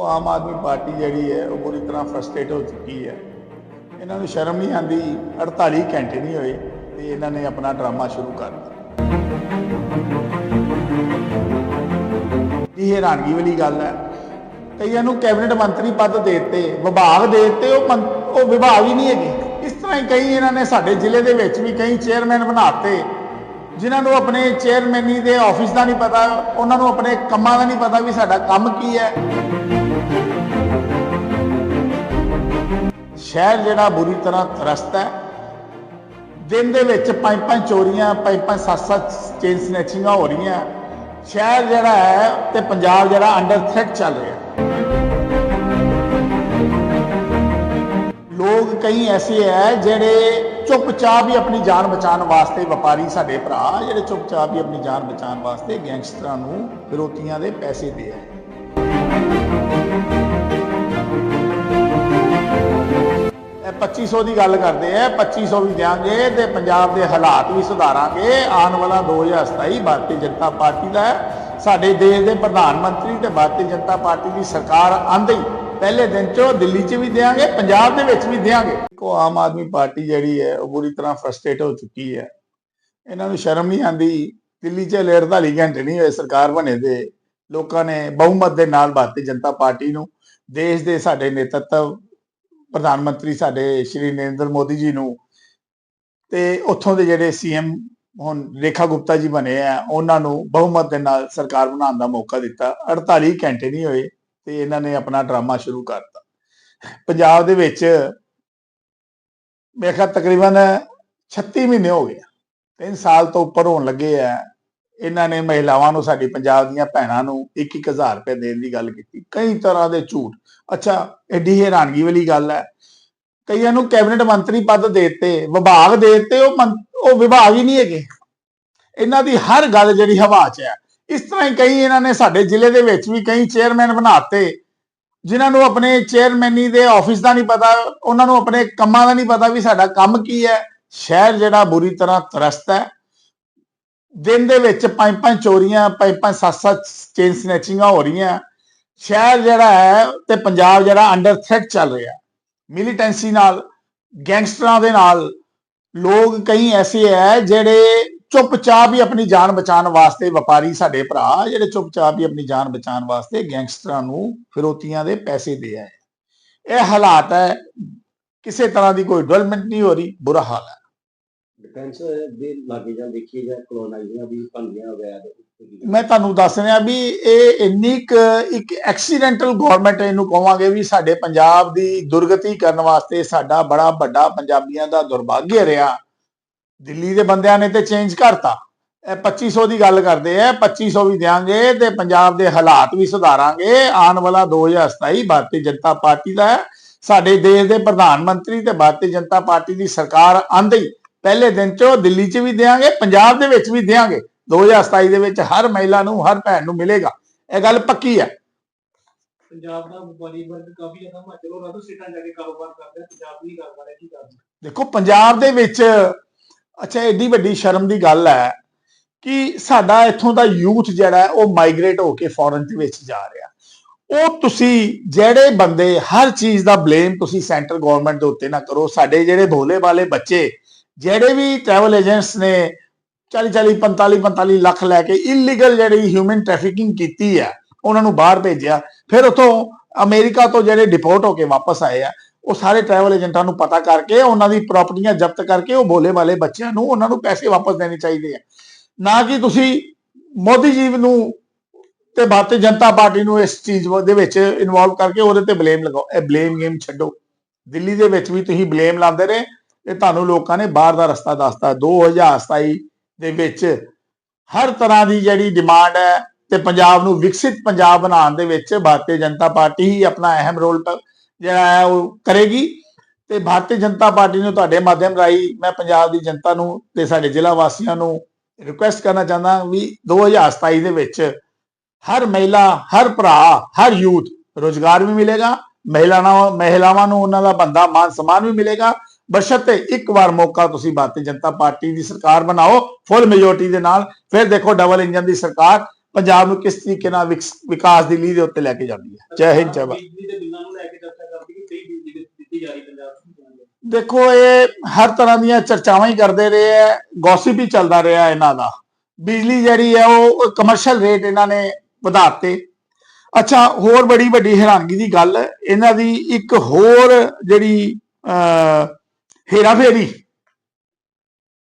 ਉਹ ਆਮ ਆਦਮੀ ਪਾਰਟੀ ਜਿਹੜੀ ਹੈ, ਉਹ ਪੂਰੀ ਤਰ੍ਹਾਂ ਫਰਸਟ੍ਰੇਟ ਹੋ ਚੁੱਕੀ ਹੈ। ਇਹਨਾਂ ਨੂੰ ਸ਼ਰਮ ਨਹੀਂ ਆਂਦੀ 48 ਘੰਟੇ ਨਹੀਂ ਹੋਏ ਤੇ ਇਹਨਾਂ ਨੇ ਆਪਣਾ ਡਰਾਮਾ ਸ਼ੁਰੂ ਕਰ ਦਿੱਤਾ। ਇਹ ਹੈਰਾਨਗੀ ਵਾਲੀ ਗੱਲ ਹੈ। ਕਈਆਂ ਨੂੰ ਕੈਬਨਿਟ ਮੰਤਰੀ ਪਦ ਦੇ ਦਿੱਤੇ, ਵਿਭਾਗ ਦੇ ਦਿੱਤੇ, ਉਹ ਮੰ- ਉਹ ਵਿਭਾਗ ਹੀ ਨਹੀਂ ਹੈਗੇ। ਇਸ ਤਰ੍ਹਾਂ ਹੀ ਕਈ ਇਹਨਾਂ ਨੇ ਸਾਡੇ ਜ਼ਿਲ੍ਹੇ ਦੇ ਵਿੱਚ ਵੀ ਕਈ ਚੇਅਰਮੈਨ ਬਣਾਤੇ ਜਿਨ੍ਹਾਂ ਨੂੰ ਆਪਣੇ ਚੇਅਰਮੈਨੀ ਦੇ ਆਫਿਸ ਦਾ ਨਹੀਂ ਪਤਾ, ਉਹਨਾਂ ਨੂੰ ਆਪਣੇ ਕੰਮਾਂ ਦਾ ਨਹੀਂ ਪਤਾ ਵੀ ਸਾਡਾ ਕੰਮ ਕੀ ਹੈ। ਸ਼ਹਿਰ ਜਿਹੜਾ ਬੁਰੀ ਤਰ੍ਹਾਂ ਤਰਸਤ ਹੈ, ਦਿਨ ਦੇ ਵਿੱਚ ਪੰਜ ਪੰਜ ਚੋਰੀਆਂ ਪੰਜ ਪੰਜ ਸੱਤ ਸੱਤ ਚੇਨ ਸਨੈਚਿੰਗਾਂ ਹੋ ਰਹੀਆਂ। ਸ਼ਹਿਰ ਜਿਹੜਾ ਹੈ ਤੇ ਪੰਜਾਬ ਜਿਹੜਾ ਅੰਡਰ ਥ੍ਰੈਟ ਚੱਲ ਰਿਹਾ ਲੋਕ ਕਈ ਐਸੇ ਹੈ ਜਿਹੜੇ ਚੁੱਪਚਾਪ ਹੀ ਆਪਣੀ ਜਾਨ ਬਚਾਉਣ ਵਾਸਤੇ ਵਪਾਰੀ ਸਾਡੇ ਭਰਾ, ਜਿਹੜੇ ਚੁੱਪਚਾਪ ਹੀ ਆਪਣੀ ਜਾਨ ਬਚਾਉਣ ਵਾਸਤੇ ਗੈਂਗਸਟਰਾਂ ਨੂੰ ਫਿਰੋਤੀਆਂ ਦੇ ਪੈਸੇ ਦੇ ਹੈ ਇਹ 2500 ਦੀ ਗੱਲ ਕਰਦੇ ਆ 2500 ਵੀ ਦਿਆਂਗੇ ਤੇ ਪੰਜਾਬ ਦੇ ਹਾਲਾਤ ਵੀ ਸੁਧਾਰਾਂਗੇ ਆਉਣ ਵਾਲਾ 2027 ਭਾਰਤੀ ਜਨਤਾ ਪਾਰਟੀ ਦਾ ਹੈ। ਸਾਡੇ ਦੇਸ਼ ਦੇ ਪ੍ਰਧਾਨ ਮੰਤਰੀ ਤੇ ਭਾਰਤੀ ਜਨਤਾ ਪਾਰਟੀ ਦੀ ਸਰਕਾਰ ਆਂਦੇ ਪਹਿਲੇ ਦਿਨ ਚੋਂ ਦਿੱਲੀ 'ਚ ਵੀ ਦੇਾਂਗੇ ਪੰਜਾਬ ਦੇ ਵਿੱਚ ਵੀ ਦੇਾਂਗੇ ਕੋ ਆਮ ਆਦਮੀ ਪਾਰਟੀ ਜਿਹੜੀ ਹੈ, ਉਹ ਬੁਰੀ ਤਰ੍ਹਾਂ ਫਰਸਟ੍ਰੇਟ ਹੋ ਚੁੱਕੀ ਹੈ। ਇਹਨਾਂ ਨੂੰ ਸ਼ਰਮ ਨਹੀਂ ਆਂਦੀ, ਦਿੱਲੀ 'ਚ ਲੇਟ 48 ਘੰਟੇ ਨਹੀਂ ਹੋਏ ਸਰਕਾਰ ਬਣੇ ਦੇ। ਲੋਕਾਂ ਨੇ ਬਹੁਮਤ ਦੇ ਨਾਲ ਭਾਰਤੀ ਜਨਤਾ ਪਾਰਟੀ ਨੂੰ, ਦੇਸ਼ ਦੇ ਸਾਡੇ ਨੇਤਰਤਵ ਪ੍ਰਧਾਨ ਮੰਤਰੀ ਸਾਡੇ ਸ਼੍ਰੀ ਨਰਿੰਦਰ ਮੋਦੀ ਜੀ ਨੂੰ ਤੇ ਉੱਥੋਂ ਦੇ ਜਿਹੜੇ ਸੀਐਮ ਹੁਣ ਰੇਖਾ ਗੁਪਤਾ ਜੀ ਬਣੇ ਆ, ਉਹਨਾਂ ਨੂੰ ਬਹੁਮਤ ਦੇ ਨਾਲ ਸਰਕਾਰ ਬਣਾਉਣ ਦਾ ਮੌਕਾ ਦਿੱਤਾ। 48 ਘੰਟੇ ਨਹੀਂ ਹੋਏ ਤੇ ਇਹਨਾਂ ਨੇ ਆਪਣਾ ਡਰਾਮਾ ਸ਼ੁਰੂ ਕਰਤਾ ਪੰਜਾਬ ਦੇ ਵਿੱਚ ਮੇਰੇ ਖਿਆਲ ਤਕਰੀਬਨ 36 ਮਹੀਨੇ ਹੋ ਗਏ 3 ਸਾਲ ਤੋਂ ਉੱਪਰ ਹੋਣ ਲੱਗੇ ਆ। ਇਹਨਾਂ ਨੇ ਮਹਿਲਾਵਾਂ ਨੂੰ, ਸਾਡੀ ਪੰਜਾਬ ਦੀਆਂ ਭੈਣਾਂ ਨੂੰ 1-1000 ਰੁਪਏ ਦੇਣ ਦੀ ਗੱਲ ਕੀਤੀ। ਕਈ ਤਰ੍ਹਾਂ ਦੇ ਝੂਠ। ਅੱਛਾ, ਐਡੀ ਹੈਰਾਨਗੀ ਵਾਲੀ ਗੱਲ ਹੈ। ਕਈਆਂ ਨੂੰ ਕੈਬਨਿਟ ਮੰਤਰੀ ਪਦ ਦੇ ਦਿੱਤੇ, ਵਿਭਾਗ ਦੇ ਦਿੱਤੇ, ਉਹ ਮੰ- ਉਹ ਵਿਭਾਗ ਹੀ ਨਹੀਂ ਹੈਗੇ। ਇਹਨਾਂ ਦੀ ਹਰ ਗੱਲ ਜਿਹੜੀ ਹਵਾ 'ਚ ਹੈ ਇਸ ਤਰ੍ਹਾਂ ਹੀ ਕਈ ਇਹਨਾਂ ਨੇ ਸਾਡੇ ਜ਼ਿਲ੍ਹੇ ਦੇ ਵਿੱਚ ਵੀ ਕਈ ਚੇਅਰਮੈਨ ਬਣਾਤੇ, ਜਿਨ੍ਹਾਂ ਨੂੰ ਆਪਣੇ ਚੇਅਰਮੈਨੀ ਦੇ ਆਫਿਸ ਦਾ ਨਹੀਂ ਪਤਾ, ਉਹਨਾਂ ਨੂੰ ਆਪਣੇ ਕੰਮਾਂ ਦਾ ਨਹੀਂ ਪਤਾ ਵੀ ਸਾਡਾ ਕੰਮ ਕੀ ਹੈ। ਸ਼ਹਿਰ ਜਿਹੜਾ ਬੁਰੀ ਤਰ੍ਹਾਂ ਤਰਸਤ ਹੈ। ਦਿਨ ਦੇ ਵਿੱਚ ਪੰਜ ਪੰਜ ਚੋਰੀਆਂ ਪੰਜ ਪੰਜ ਸੱਤ ਸੱਤ ਚੇਨ ਸਨੈਚਿੰਗਾਂ ਹੋ ਰਹੀਆਂ। ਸ਼ਹਿਰ ਜਿਹੜਾ ਹੈ ਤੇ ਪੰਜਾਬ ਜਿਹੜਾ ਅੰਡਰ ਥ੍ਰੈਟ ਚੱਲ ਰਿਹਾ। ਮਿਲੀਟੈਂਸੀ ਨਾਲ ਗੈਂਗਸਟਰਾਂ ਦੇ ਨਾਲ, ਲੋਕ ਕਈ ਐਸੇ ਹੈ ਜਿਹੜੇ ਚੁੱਪਚਾਪ ਹੀ ਆਪਣੀ ਜਾਨ ਬਚਾਉਣ ਵਾਸਤੇ ਵਪਾਰੀ ਸਾਡੇ ਭਰਾ ਜਿਹੜੇ ਚੁੱਪਚਾਪ ਹੀ ਆਪਣੀ ਜਾਨ ਬਚਾਉਣ ਵਾਸਤੇ ਗੈਂਗਸਟਰਾਂ ਨੂੰ ਫਿਰੋਤੀਆਂ ਦੇ ਪੈਸੇ ਦੇ ਆਏ ਇਹ ਹਾਲਾਤ ਹੈ ਕਿਸੇ ਤਰ੍ਹਾਂ ਦੀ ਕੋਈ ਡਿਵੈਲਪਮੈਂਟ ਨਹੀਂ ਹੋ ਰਹੀ ਬੁਰਾ ਹਾਲ ਹੈ। ਡਿਫੈਂਸ ਦੇ ਲਾਗੇ ਜਾਂ ਦੇਖੀਏ ਜਾਂ ਕਲੋਨਾਈਜ਼ਾਂ ਵੀ ਭੰਗੀਆਂ ਹੋਇਆ ਮੈਂ ਤੁਹਾਨੂੰ ਦੱਸ ਰਿਹਾ ਵੀ ਇਹ ਇੰਨੀ ਇੱਕ ਐਕਸੀਡੈਂਟਲ ਗਵਰਨਮੈਂਟ ਇਹਨੂੰ ਕਹਾਂਗੇ ਵੀ ਸਾਡੇ ਪੰਜਾਬ ਦੀ ਦੁਰਗਤੀ ਕਰਨ ਵਾਸਤੇ ਸਾਡਾ ਬੜਾ ਵੱਡਾ ਪੰਜਾਬੀਆਂ ਦਾ ਦੁਰਭਾਗਯ ਰਿਹਾ। ਦਿੱਲੀ ਦੇ ਬੰਦਿਆਂ ਨੇ ਤੇ ਚੇਂਜ ਕਰਤਾ। ਇਹ 2500 ਦੀ ਗੱਲ ਕਰਦੇ ਆ 2500 ਵੀ ਦਿਆਂਗੇ ਤੇ ਪੰਜਾਬ ਦੇ ਹਾਲਾਤ ਵੀ ਸੁਧਾਰਾਂਗੇ। ਆਉਣ ਵਾਲਾ 2027 ਭਾਰਤੀ ਜਨਤਾ ਪਾਰਟੀ ਦਾ। ਸਾਡੇ ਦੇਸ਼ ਦੇ ਪ੍ਰਧਾਨ ਮੰਤਰੀ ਤੇ ਭਾਰਤੀ ਜਨਤਾ ਪਾਰਟੀ ਦੀ ਸਰਕਾਰ ਆਂਦੇ ਪਹਿਲੇ ਦਿਨ ਚੋਂ ਦਿੱਲੀ 'ਚ ਵੀ ਦੇਾਂਗੇ ਪੰਜਾਬ ਦੇ ਵਿੱਚ ਵੀ ਦੇਾਂਗੇ 2027 ਦੇ ਵਿੱਚ ਹਰ ਮਹਿਲਾ ਨੂੰ ਹਰ ਭੈਣ ਨੂੰ ਮਿਲੇਗਾ। ਇਹ ਗੱਲ ਪੱਕੀ ਹੈ। ਪੰਜਾਬ ਦਾ ਵਪਾਰੀ ਵਰਗ ਕਾਫੀ ਜ਼ਿਆਦਾ ਹੋਰਾਂ ਤੋਂ ਸੀਟਾਂ ਜਾ ਕੇ ਕਾਰੋਬਾਰ ਕਰਦਾ ਪੰਜਾਬ ਨਹੀਂ ਕਰ ਪਾ ਰਿਹਾ ਕੀ ਕਰਨਾ? ਦੇਖੋ ਪੰਜਾਬ ਦੇ ਵਿੱਚ ਅੱਛਾ, ਏਡੀ ਵੱਡੀ ਸ਼ਰਮ ਦੀ ਗੱਲ ਹੈ ਕਿ ਸਾਡਾ ਇੱਥੋਂ ਦਾ ਯੂਥ ਜਿਹੜਾ ਉਹ ਮਾਈਗ੍ਰੇਟ ਹੋ ਕੇ ਫੋਰਨ ਦੇ ਵਿੱਚ ਜਾ ਰਿਹਾ। ਉਹ ਤੁਸੀਂ ਜਿਹੜੇ ਬੰਦੇ, ਹਰ ਚੀਜ਼ ਦਾ ਬਲੇਮ ਤੁਸੀਂ ਸੈਂਟਰ ਗਵਰਨਮੈਂਟ ਦੇ ਉੱਤੇ ਨਾ ਕਰੋ। ਸਾਡੇ ਜਿਹੜੇ ਭੋਲੇ ਵਾਲੇ ਬੱਚੇ, ਜਿਹੜੇ ਵੀ ਟਰੈਵਲ ਏਜੰਟਸ ਨੇ 40 40 45 45 ਲੱਖ ਲੈ ਕੇ ਇਲੀਗਲ ਜਿਹੜੀ ਹਿਊਮਨ ਟ੍ਰੈਫਿਕਿੰਗ ਕੀਤੀ ਹੈ, ਉਹਨਾਂ ਨੂੰ ਬਾਹਰ ਭੇਜਿਆ। ਫਿਰ ਉਥੋਂ ਅਮਰੀਕਾ ਤੋਂ ਜਿਹੜੇ ਡਿਪੋਰਟ ਹੋ ਕੇ ਵਾਪਸ ਆਏ ਆ ਉਹ ਸਾਰੇ ਟਰੈਵਲ ਏਜੰਟਾਂ ਨੂੰ ਪਤਾ ਕਰਕੇ, ਉਹਨਾਂ ਦੀ ਪ੍ਰਾਪਰਟੀਆਂ ਜ਼ਬਤ ਕਰਕੇ ਉਹ ਭੋਲੇ ਵਾਲੇ ਬੱਚਿਆਂ ਨੂੰ ਉਹਨਾਂ ਨੂੰ ਪੈਸੇ ਵਾਪਸ ਦੇਣੇ ਚਾਹੀਦੇ ਆ। ਨਾ ਕਿ ਤੁਸੀਂ ਮੋਦੀ ਜੀ ਨੂੰ ਤੇ ਭਾਰਤੀ ਜਨਤਾ ਪਾਰਟੀ ਨੂੰ ਇਸ ਚੀਜ਼ ਦੇ ਵਿੱਚ ਇਨਵੋਲਵ ਕਰਕੇ ਉਹਦੇ ਤੇ ਬਲੇਮ ਲਗਾਓ। ਇਹ ਬਲੇਮ ਗੇਮ ਛੱਡੋ। ਦਿੱਲੀ ਦੇ ਵਿੱਚ ਵੀ ਤੁਸੀਂ ਬਲੇਮ ਲਾਉਂਦੇ ਰਹੇ ਤੇ ਤੁਹਾਨੂੰ ਲੋਕਾਂ ਨੇ ਬਾਹਰ ਦਾ ਰਸਤਾ ਦੱਸਤਾ। 2027 ਦੇ ਵਿੱਚ ਹਰ ਤਰ੍ਹਾਂ ਦੀ ਜਿਹੜੀ ਡਿਮਾਂਡ ਹੈ ਤੇ ਪੰਜਾਬ ਨੂੰ ਵਿਕਸਿਤ ਪੰਜਾਬ ਬਣਾਉਣ ਦੇ ਵਿੱਚ ਭਾਰਤੀ ਜਨਤਾ ਪਾਰਟੀ ਹੀ ਆਪਣਾ ਅਹਿਮ ਰੋਲ ਜਿਹੜਾ ਹੈ ਉਹ ਕਰੇਗੀ ਤੇ ਭਾਰਤੀ ਜਨਤਾ ਪਾਰਟੀ ਨੂੰ ਤੁਹਾਡੇ ਮਾਧਿਅਮ ਰਾਹੀਂ ਮੈਂ ਪੰਜਾਬ ਦੀ ਜਨਤਾ ਨੂੰ ਤੇ ਸਾਡੇ ਜ਼ਿਲ੍ਹਾ ਵਾਸੀਆਂ ਨੂੰ ਰਿਕੁਐਸਟ ਕਰਨਾ ਚਾਹੁੰਦਾ ਵੀ 2027 ਦੇ ਵਿੱਚ ਹਰ ਮਹਿਲਾ, ਹਰ ਭਰਾ, ਹਰ ਯੂਥ ਰੋਜ਼ਗਾਰ ਵੀ ਮਿਲੇਗਾ, ਮਹਿਲਾਵਾਂ ਮਹਿਲਾਵਾਂ ਨੂੰ ਉਹਨਾਂ ਦਾ ਬੰਦਾ ਮਾਨ ਸਨਮਾਨ ਵੀ ਮਿਲੇਗਾ। ਬਸ਼ਰਤੇ ਇੱਕ ਵਾਰ ਮੌਕਾ ਤੁਸੀਂ ਭਾਰਤੀ ਜਨਤਾ ਪਾਰਟੀ ਦੀ ਸਰਕਾਰ ਬਣਾਓ ਫੁੱਲ ਮੈਜੋਰਟੀ ਦੇ ਨਾਲ। ਫਿਰ ਦੇਖੋ ਡਬਲ ਇੰਜਨ ਦੀ ਸਰਕਾਰ ਪੰਜਾਬ ਨੂੰ ਕਿਸ ਤਰੀਕੇ ਨਾਲ ਵਿਕਸ- ਦੀ ਲੀਹ ਦੇ ਉੱਤੇ ਲੈ ਕੇ ਜਾਂਦੀ ਹੈ? ਜੈ ਹਿੰਦ ਜੈ ਭਾਰਤ। ਬਿਜਲੀ ਦੇ ਬਿੱਲਾਂ ਨੂੰ ਲੈ ਕੇ ਚਰਚਾ ਕਰਦੀ ਕਿ ਕਈ ਬਿਜਲੀ ਬਿੱਲ ਦਿੱਤੀ ਜਾ ਰਹੀ ਪੰਜਾਬ ਨੂੰ ਦੇਖੋ ਇਹ ਹਰ ਤਰ੍ਹਾਂ ਦੀਆਂ ਚਰਚਾਵਾਂ ਹੀ ਕਰਦੇ ਰਹੇ ਹੈ ਗੌਸਿਪ ਹੀ ਚੱਲਦਾ ਰਿਹਾ ਇਹਨਾਂ ਦਾ। ਬਿਜਲੀ ਜਿਹੜੀ ਹੈ ਉਹ ਕਮਰਸ਼ੀਅਲ ਰੇਟ ਇਹਨਾਂ ਨੇ ਵਧਾਤੇ। ਅੱਛਾ ਹੋਰ ਬੜੀ ਵੱਡੀ ਹੈਰਾਨਗੀ ਦੀ ਗੱਲ ਇਹਨਾਂ ਦੀ ਇੱਕ ਹੋਰ ਜਿਹੜੀ ਹੇਰਾਫੇਰੀ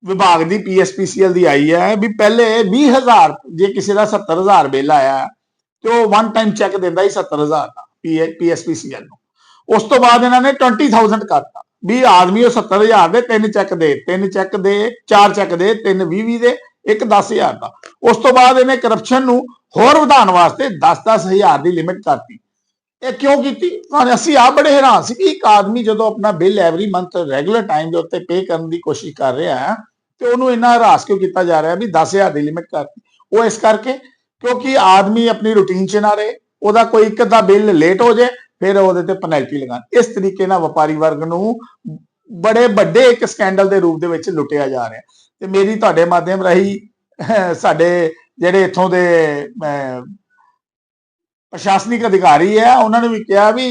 ਵਿਭਾਗ ਦੀ ਪੀਐਸਪੀਸੀਐਲ ਦੀ ਆਈ ਹੈ ਵੀ ਪਹਿਲੇ 20000 ਜੇ ਕਿਸੇ ਦਾ 70000 ਬਿੱਲ ਆਇਆ ਤੇ ਉਹ ਵਨ ਟਾਈਮ ਚੈੱਕ ਦਿੰਦਾ ਹੀ 70000 ਦਾ ਪੀਐਸਪੀਸੀਐਲ ਨੂੰ। ਉਸ ਤੋਂ ਬਾਅਦ ਇਹਨਾਂ ਨੇ 20000 ਕਰਤਾ। ਵੀ ਆਦਮੀ ਉਹ 70000 ਦੇ ਤਿੰਨ ਚੈੱਕ ਦੇ ਤਿੰਨ ਚੈੱਕ ਦੇ ਚਾਰ ਚੈੱਕ ਦੇ ਤਿੰਨ 20 20 ਦੇ ਇੱਕ 10000 ਦਾ। ਉਸ ਤੋਂ ਬਾਅਦ ਇਹਨੇ ਕਰਪਸ਼ਨ ਨੂੰ ਹੋਰ ਵਧਾਉਣ ਵਾਸਤੇ 10-10000 ਦੀ ਲਿਮਿਟ ਕਰਤੀ। ਇਹ ਕਿਉਂ ਕੀਤੀ? ਹਾਂ, ਅਸੀਂ ਆਪ ਬੜੇ ਹੈਰਾਨ ਸੀ ਕਿ ਇੱਕ ਆਦਮੀ ਜਦੋਂ ਆਪਣਾ bill every month regular time ਦੇ ਉੱਤੇ ਪੇ ਕਰਨ ਦੀ ਕੋਸ਼ਿਸ਼ ਕਰ ਰਿਹਾ ਹੈ ਤੇ ਉਹਨੂੰ ਇੰਨਾ ਹਰਾਸ ਕਿਉਂ ਕੀਤਾ ਜਾ ਰਿਹਾ ਵੀ 10000 ਦੀ ਲਿਮਿਟ ਕਰਤੀ। ਉਹ ਇਸ ਕਰਕੇ ਕਿਉਂਕਿ ਆਦਮੀ ਆਪਣੀ ਰੁਟੀਨ 'ਚ ਨਾ ਰਹੇ ਉਹਦਾ ਕੋਈ ਇੱਕ ਅੱਧਾ ਬਿੱਲ ਲੇਟ ਹੋ ਜਾਏ ਫਿਰ ਉਹਦੇ ਤੇ ਪੈਨਲਟੀ ਲਗਾਉਣ। ਇਸ ਤਰੀਕੇ ਨਾਲ ਵਪਾਰੀ ਵਰਗ ਨੂੰ ਬੜੇ ਵੱਡੇ ਇੱਕ ਸਕੈਂਡਲ ਦੇ ਰੂਪ ਦੇ ਵਿੱਚ ਲੁੱਟਿਆ ਜਾ ਰਿਹਾ। ਤੇ ਮੇਰੀ ਤੁਹਾਡੇ ਮਾਧਿਅਮ ਰਾਹੀਂ ਅਹ, ਸਾਡੇ ਜਿਹੜੇ ਇੱਥੋਂ ਦੇ ਅਹ, ਪ੍ਰਸ਼ਾਸਨਿਕ ਅਧਿਕਾਰੀ ਹੈ ਉਹਨਾਂ ਨੇ ਵੀ ਕਿਹਾ ਵੀ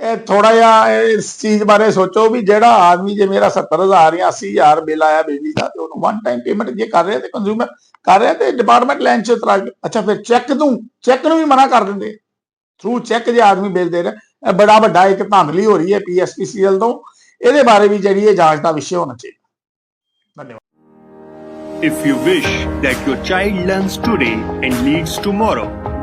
ਇਹ ਥੋੜਾ ਜਿਹਾ ਇਸ ਚੀਜ਼ ਬਾਰੇ ਸੋਚੋ ਵੀ ਜਿਹੜਾ ਆਦਮੀ ਜੇ ਮੇਰਾ 70000 ਜਾਂ 80000 ਬਿੱਲ ਆਇਆ ਬਿਜਲੀ ਦਾ ਤੇ ਉਹਨੂੰ ਵਨ ਟਾਈਮ ਪੇਮੈਂਟ ਜੇ ਕਰ ਰਿਹਾ ਤੇ ਕੰਜ਼ਿਊਮਰ ਕਰ ਰਿਹਾ ਤੇ ਡਿਪਾਰਟਮੈਂਟ ਲਾਈਨ ਚ ਇਤਰਾਜ਼ ਅੱਛਾ ਫਿਰ ਚੈੱਕ ਨੂੰ ਚੈੱਕ ਨੂੰ ਵੀ ਮਨਾ ਕਰ ਦਿੰਦੇ। ਥਰੂ ਚੈੱਕ ਜੇ ਆਦਮੀ ਬਿੱਲ ਦੇ ਰਿਹਾ ਇਹ ਬੜਾ ਵੱਡਾ ਇੱਕ ਧਾਂਦਲੀ ਹੋ ਰਹੀ ਹੈ ਪੀਐਸਪੀਸੀਐਲ ਤੋਂ। ਇਹਦੇ ਬਾਰੇ ਵੀ ਜਿਹੜੀ ਇਹ ਜਾਂਚ ਦਾ ਵਿਸ਼ੇ ਹੋਣਾ ਚਾਹੀਦਾ। ਧੰਨਵਾਦ। If you wish that your child learns today and leads tomorrow,